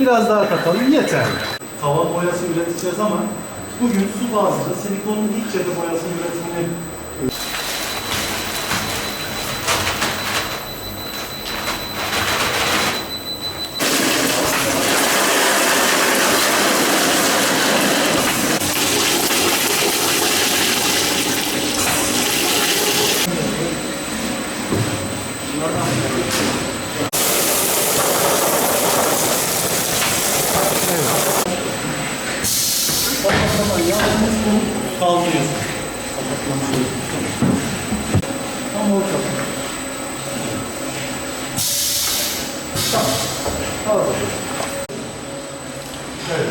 Biraz daha katalım yeterli. Tavan boyası üreteceğiz ama bugün su bazlı silikonun ilk cephe boyası üretimini kaldırıyorsun. Tam ortada. Tamam. Evet.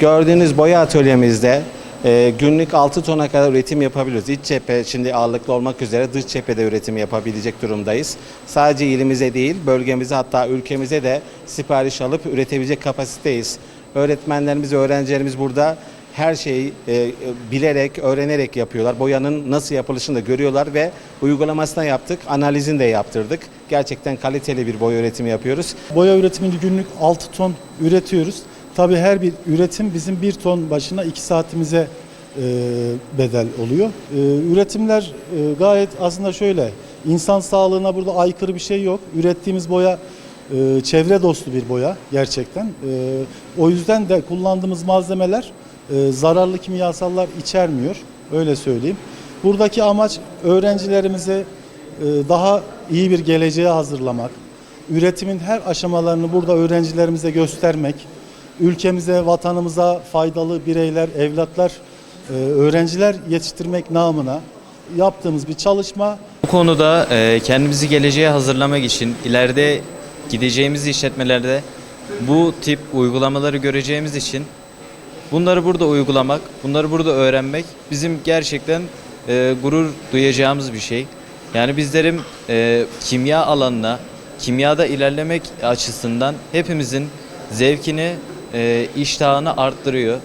Gördüğünüz boya atölyemizde e, günlük 6 tona kadar üretim yapabiliyoruz. İç cephe şimdi ağırlıklı olmak üzere dış cephede üretim yapabilecek durumdayız. Sadece ilimize değil bölgemize hatta ülkemize de sipariş alıp üretebilecek kapasiteyiz. Öğretmenlerimiz, öğrencilerimiz burada her şeyi e, bilerek, öğrenerek yapıyorlar. Boyanın nasıl yapılışını da görüyorlar ve uygulamasına yaptık, analizini de yaptırdık. Gerçekten kaliteli bir boya üretimi yapıyoruz. Boya üretimini günlük 6 ton üretiyoruz. Tabii her bir üretim bizim 1 ton başına 2 saatimize e, bedel oluyor. E, üretimler e, gayet aslında şöyle, insan sağlığına burada aykırı bir şey yok. Ürettiğimiz boya e, çevre dostu bir boya gerçekten. E, o yüzden de kullandığımız malzemeler e, zararlı kimyasallar içermiyor, öyle söyleyeyim. Buradaki amaç öğrencilerimize e, daha iyi bir geleceğe hazırlamak, üretimin her aşamalarını burada öğrencilerimize göstermek, ülkemize, vatanımıza faydalı bireyler, evlatlar, e, öğrenciler yetiştirmek namına yaptığımız bir çalışma. Bu konuda e, kendimizi geleceğe hazırlamak için ileride gideceğimiz işletmelerde bu tip uygulamaları göreceğimiz için bunları burada uygulamak, bunları burada öğrenmek bizim gerçekten e, gurur duyacağımız bir şey. Yani bizlerin kimya alanına, kimyada ilerlemek açısından hepimizin zevkini, e, iştahını arttırıyor.